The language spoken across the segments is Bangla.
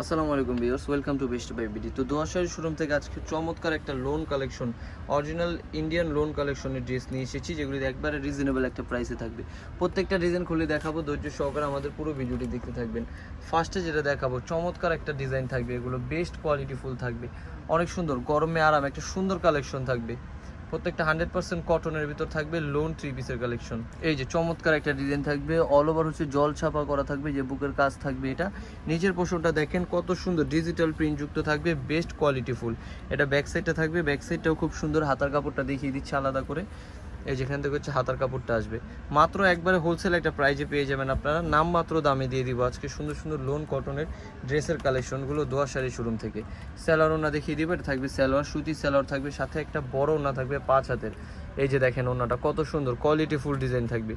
আসসালামু আলাইকুম viewers, welcome to best buy BD. তো দোয়াশারি শোরুম থেকে আজকে চমৎকার একটা lawn collection original Indian lawn কালেকশনের ড্রেস নিয়ে এসেছি, যেগুলি একবারে রিজনেবল একটা প্রাইসে থাকবে। প্রত্যেকটা ডিজাইন খুলে দেখাবো, ধৈর্য সহকারে আমাদের পুরো ভিডিওটি দেখতে থাকবেন। ফার্স্টে যেটা দেখাবো, চমৎকার একটা ডিজাইন থাকবে, এগুলো বেস্ট কোয়ালিটি ফুল থাকবে। অনেক সুন্দর, গরমে আরাম, একটা সুন্দর কালেকশন থাকবে। প্রত্যেকটা হান্ড্রেড পার্সেন্ট কটনের ভিতর থাকবে লোন থ্রি পিসের কালেকশন এই যে চমৎকার একটা ডিজাইন থাকবে অল ওভার হচ্ছে জল ছাপা করা থাকবে, যে বুকের কাজ থাকবে এটা। নিচের পোষণটা দেখেন কত সুন্দর ডিজিটাল প্রিন্ট যুক্ত থাকবে বেস্ট কোয়ালিটি ফুল। এটা ব্যাক সাইডটা থাকবে ব্যাক সাইডটাও খুব সুন্দর, হাতার কাপড়টা দেখিয়ে দিচ্ছে আলাদা করে। এই যেখান থেকে হচ্ছে হাতার কাপড়টা আসবে। মাত্র একবারে হোলসেল একটা প্রাইজে পেয়ে যাবেন আপনারা। নাম মাত্র দামে দিয়ে দিব আজকে সুন্দর সুন্দর লোন কটনের ড্রেসের কালেকশনগুলো দোয়া শাড়ি শোরুম থেকে। স্যালোয়ার ওনা দেখিয়ে দিব, এটা থাকবে স্যালোয়ার সুতি স্যালোয়ার থাকবে, সাথে একটা বড় ওনা থাকবে পাঁচ হাতের। এই যে দেখেন ওনাটা কত সুন্দর কোয়ালিটি ফুল ডিজাইন থাকবে।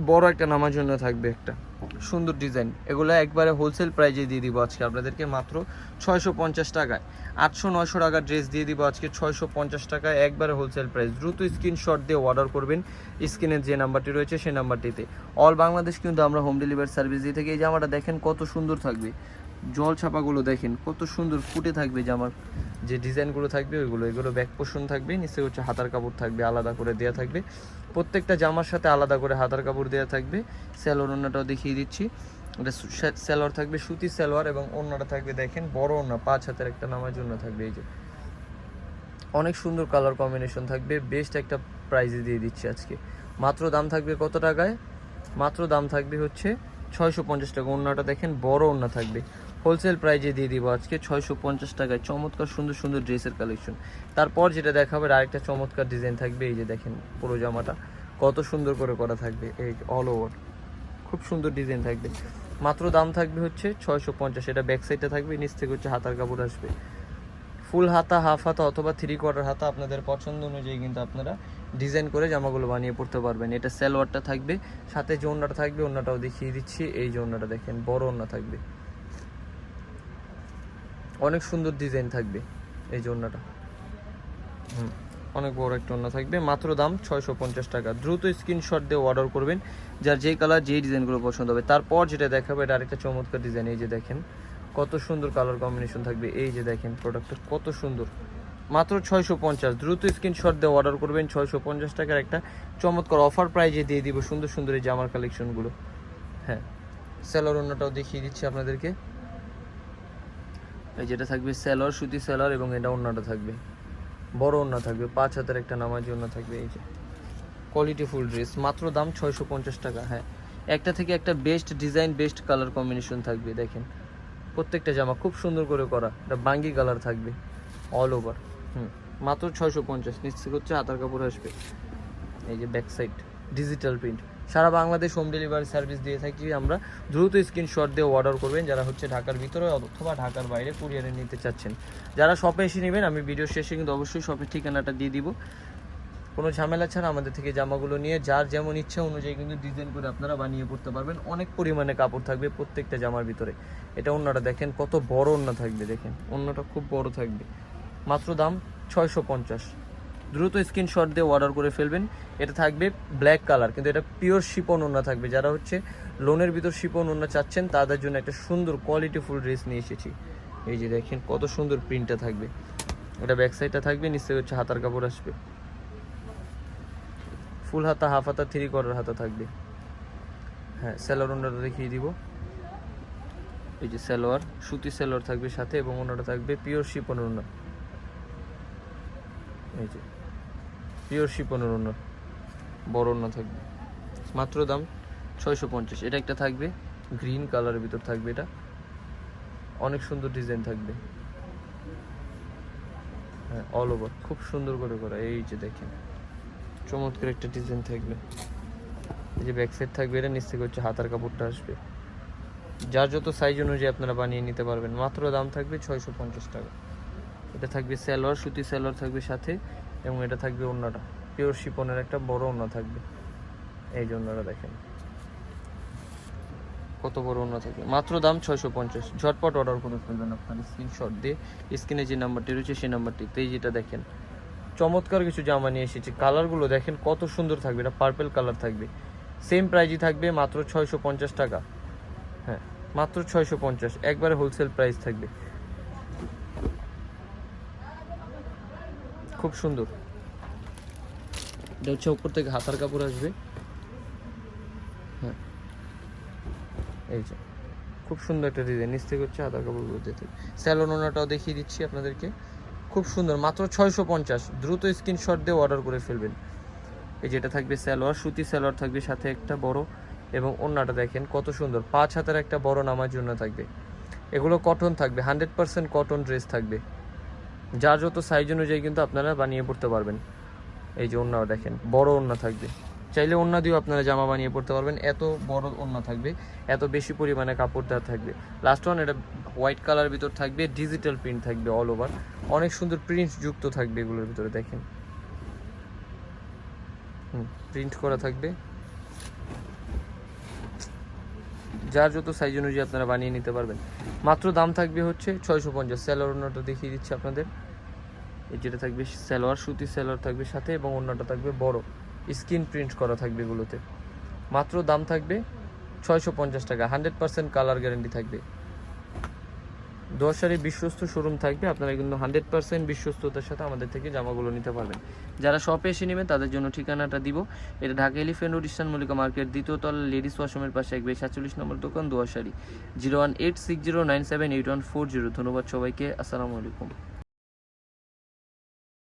বড় একটা নামার জন্য থাকবে একটা। সুন্দর ডিজাইন। এগুলো একবারে হোলসেল প্রাইজে দিয়ে দিব আজকে। আপনাদেরকে মাত্র ছয়শো পঞ্চাশ টাকায়। আটশো, নয়শো টাকার ড্রেস দিয়ে দিব আজকে ছয়শো পঞ্চাশ টাকায় একবারে হোলসেল প্রাইস দ্রুত স্ক্রিনশট দিয়ে অর্ডার করবেন। স্ক্রিনের যে নাম্বারটি রয়েছে সেই নাম্বারটিতে। অল বাংলাদেশ কিন্তু আমরা হোম ডেলিভারি সার্ভিস দিয়ে থাকি। এই জামাটা দেখেন কত সুন্দর থাকবে। জল ছাপাগুলো দেখেন, কত সুন্দর ফুটে থাকবে জামার যে ডিজাইনগুলো থাকবে, ওইগুলো, এগুলো ব্যাক পোষণ থাকবে, নিচে হচ্ছে হাতার কাপড় থাকবে, আলাদা করে দেওয়া থাকবে। প্রত্যেকটা জামার সাথে আলাদা করে হাতার কাপড় দেওয়া থাকবে। স্যালোর ওনাটাও দেখিয়ে দিচ্ছি। এটা স্যালোয়ার থাকবে সুতি স্যালোয়ার এবং ওনাটা থাকবে দেখেন বড় ওনা পাঁচ হাতের একটা নামার জন্য থাকবে এই যে। অনেক সুন্দর কালার কম্বিনেশন থাকবে বেস্ট একটা প্রাইজে দিয়ে দিচ্ছি আজকে। মাত্র দাম থাকবে কত টাকায়? মাত্র দাম থাকবে হচ্ছে ছয়শো পঞ্চাশ টাকা। ওনাটা দেখেন বড় ওনা থাকবে। হোলসেল প্রাইজে দিয়ে দিব আজকে ছয়শো পঞ্চাশ টাকায়। চমৎকার, সুন্দর সুন্দর ড্রেসের কালেকশন। তারপর যেটা দেখাবে আরেকটা চমৎকার ডিজাইন থাকবে। এই যে দেখেন, পুরো জামাটা। কত সুন্দর করে করা থাকবে, এই অল ওভার খুব সুন্দর ডিজাইন থাকবে। মাত্র দাম থাকবে হচ্ছে ছয়শো পঞ্চাশ। এটা ব্যাক সাইডটা থাকবে, নিচ থেকে হচ্ছে হাতার কাপড় আসবে। ফুল হাতা হাফ হাতা অথবা থ্রি কোয়ার্টার হাতা আপনাদের পছন্দ অনুযায়ী কিন্তু আপনারা ডিজাইন করে জামাগুলো বানিয়ে পড়তে পারবেন। এটা সালোয়ারটা থাকবে, সাথে যে ওন্নাটা থাকবে ওন্নাটাও দেখিয়ে দিচ্ছি। এই যে ওন্নাটা দেখেন, বড় ওন্না থাকবে। অনেক সুন্দর ডিজাইন থাকবে এই ওন্নাটা হুম, অনেক বড় একটা ওন্না থাকবে, মাত্র দাম ছয়শো পঞ্চাশ টাকা। দ্রুত স্ক্রিনশট দিয়ে অর্ডার করবেন, যার যেই কালার যেই ডিজাইনগুলো পছন্দ হবে। তারপর যেটা দেখাবে, এটা আরেকটা চমৎকার ডিজাইন এই যে দেখেন, কত সুন্দর কালার কম্বিনেশন থাকবে। এই যে দেখেন প্রোডাক্টটা কত সুন্দর। মাত্র ছয়শো পঞ্চাশ। দ্রুত স্ক্রিনশট দিয়ে অর্ডার করবেন, ছয়শো পঞ্চাশ টাকার একটা চমৎকার অফার প্রাইজে দিয়ে দিব সুন্দর সুন্দর এই জামার কালেকশনগুলো হ্যাঁ স্যালোর অন্যটাও দেখিয়ে দিচ্ছি আপনাদেরকে। এই যেটা থাকবে স্যালোর সুতি স্যালোর এবং এটা অন্যটা থাকবে। বড় অন্য থাকবে, পাঁচ হাতের একটা নামাজি অন্য থাকবে এই যে। কোয়ালিটি ফুল ড্রেস মাত্র দাম ছয়শো পঞ্চাশ টাকা হ্যাঁ। একটা থেকে একটা best design best colour combination থাকবে, দেখেন। প্রত্যেকটা জামা খুব সুন্দর করে করা, এটা বাঙ্গি কালার থাকবে অল ওভার হুম। মাত্র ছয়শো পঞ্চাশ থেকে হচ্ছে হাতার কাপড় আসবে। এই যে ব্যাক সাইড ডিজিটাল প্রিন্ট সারা বাংলাদেশ হোম ডেলিভারি সার্ভিস দিয়ে থাকি আমরা। দ্রুত স্ক্রিনশট দিয়ে অর্ডার করবেন যারা হচ্ছে ঢাকার ভিতরে অথবা ঢাকার বাইরে কুরিয়ারে নিতে চাচ্ছেন। যারা শপে এসে নেবেন, আমি ভিডিও শেষে কিন্তু অবশ্যই শপের ঠিকানাটা দিয়ে দিব। কোনো ঝামেলা ছাড়া আমাদের থেকে জামাগুলো নিয়ে যার যেমন ইচ্ছা অনুযায়ী কিন্তু ডিজাইন করে আপনারা বানিয়ে পড়তে পারবেন। অনেক পরিমাণে কাপড় থাকবে প্রত্যেকটা জামার ভিতরে। এটা অন্যটা দেখেন, কত বড় অন্য থাকবে, দেখেন। অন্যটা খুব বড় থাকবে। মাত্র দাম ছয়শো পঞ্চাশ। দ্রুত স্ক্রিনশট দিয়ে অর্ডার করে ফেলবেন। এটা থাকবে ব্ল্যাক কালার কিন্তু এটা পিওর শিপন ওনা থাকবে। যারা হচ্ছে লোনের ভিতর শিপন ওনা চাচ্ছেন, তাদের জন্য একটা সুন্দর কোয়ালিটি ফুল ড্রেস নিয়ে এসেছি। এই যে দেখেন, কত সুন্দর প্রিন্টটা থাকবে। এটা ব্যাক সাইডটা থাকবে নিশ্চয়ই হচ্ছে হাতার কাপড় আসবে। ফুল হাতা হাফ হাতা থ্রি কোয়ার্টার হাতা থাকবে। হ্যাঁ স্যালোয়ার ওনাটা দেখিয়ে দিব। এই যে সালোয়ার সুতি সালোয়ার থাকবে সাথে এবং ওনাটা থাকবে পিওর শিপন ওনা এই যে পিওর শিপনের ওনা বড় ওনা থাকবে। মাত্র দাম ছয়শো পঞ্চাশ। এটা একটা থাকবে গ্রিন কালারের ভিতর থাকবে এটা। অনেক সুন্দর ডিজাইন থাকবে। হ্যাঁ অল ওভার খুব সুন্দর করে করা। এই যে দেখেন, চমৎকার একটা ডিজাইন থাকবে। এই যে ব্যাক সাইড থাকবে, এটা নিচ থেকে হচ্ছে হাতার কাপড়টা আসবে। যার যত সাইজ অনুযায়ী আপনারা বানিয়ে নিতে পারবেন, মাত্র দাম থাকবে ছয়শো পঞ্চাশ টাকা। এটা থাকবে স্যালোয়ার সুতি স্যালোয়ার থাকবে সাথে। এবং এটা থাকবে অন্যটা। পিওর শিপনের একটা বড় অন্য থাকবে। এই যে অন্যটা দেখেন। কত বড় অন্য থাকবে? মাত্র দাম ছয়শো পঞ্চাশ। ঝটপট অর্ডার করে ফেলবেন আপনার। স্ক্রিনশট দিয়ে স্ক্রিনে যে নাম্বারটি রয়েছে, সেই নাম্বারটিতে এই যেটা দেখেন। চমৎকার কিছু জামা নিয়ে এসেছি। কালারগুলো দেখেন, কত সুন্দর থাকবে। এটা পার্পেল কালার থাকবে। সেম প্রাইজই থাকবে মাত্র ছয়শো পঞ্চাশ টাকা। হ্যাঁ মাত্র ছয়শো পঞ্চাশ। একবারে হোলসেল প্রাইস থাকবে। খুব সুন্দর। এটা হচ্ছে উপর থেকে হাতার কাপড় আসবে। হ্যাঁ। এই যে, খুব সুন্দর একটা ডিজাইন নিচ থেকে হচ্ছে হাতার কাপড়গুলো দিতে। স্যালোনোনাটাও দেখিয়ে দিচ্ছি আপনাদেরকে। খুব সুন্দর, মাত্র ছয়শো পঞ্চাশ। দ্রুত স্ক্রিনশট দিয়ে অর্ডার করে ফেলবেন। এই যেটা থাকবে স্যালোয়ার সুতি স্যালোয়ার থাকবে, সাথে একটা বড় এবং অন্যটা দেখেন কত সুন্দর। পাঁচ হাতের একটা বড় নামার জন্য থাকবে। এগুলো কটন থাকবে হান্ড্রেড পার্সেন্ট কটন ড্রেস থাকবে। যার যত সাইজ অনুযায়ী কিন্তু আপনারা বানিয়ে পড়তে পারবেন। এই যে ওন্নাও দেখেন, বড় ওন্না থাকবে। চাইলে ওন্না দিয়েও আপনারা জামা বানিয়ে পড়তে পারবেন, এত বড় ওন্না থাকবে, এত বেশি পরিমাণে কাপড় দেওয়া থাকবে। লাস্ট ওয়ান এটা হোয়াইট কালার ভিতর থাকবে ডিজিটাল প্রিন্ট থাকবে অল ওভার অনেক সুন্দর প্রিন্ট যুক্ত থাকবে এগুলোর ভিতরে, দেখেন। হুম প্রিন্ট করা থাকবে। যার যত সাইজ অনুযায়ী আপনারা বানিয়ে নিতে পারবেন। মাত্র দাম থাকবে হচ্ছে ছয়শো পঞ্চাশ। স্যালোয়ার অন্যটা দেখিয়ে দিচ্ছি আপনাদের। এই যেটা থাকবে স্যালোয়ার সুতি স্যালোয়ার থাকবে সাথে এবং অন্যটা থাকবে বড়। স্ক্রিন প্রিন্ট করা থাকবে এগুলোতে। মাত্র দাম থাকবে ছয়শো পঞ্চাশ টাকা। হান্ড্রেড পার্সেন্ট কালার গ্যারেন্টি থাকবে। দশারি বিশ্বস্ত শোরুম থাকবে, আপনারা কিন্তু হান্ড্রেড পার্সেন্ট বিশ্বস্ততার সাথে আমাদের থেকে জামাগুলো নিতে পারবেন। যারা শপে এসে নেবেন তাদের জন্য ঠিকানাটা দিব। এটা Dhaka elephant road eastern Mallika market, দ্বিতীয় তল, লেডিস ওয়াশরুমের পাশে একবে সাতচল্লিশ নম্বর দোকান দোয়াশারি zero one eight six zero nine seven eight one four zero. ধন্যবাদ সবাইকে। আসসালামু আলাইকুম।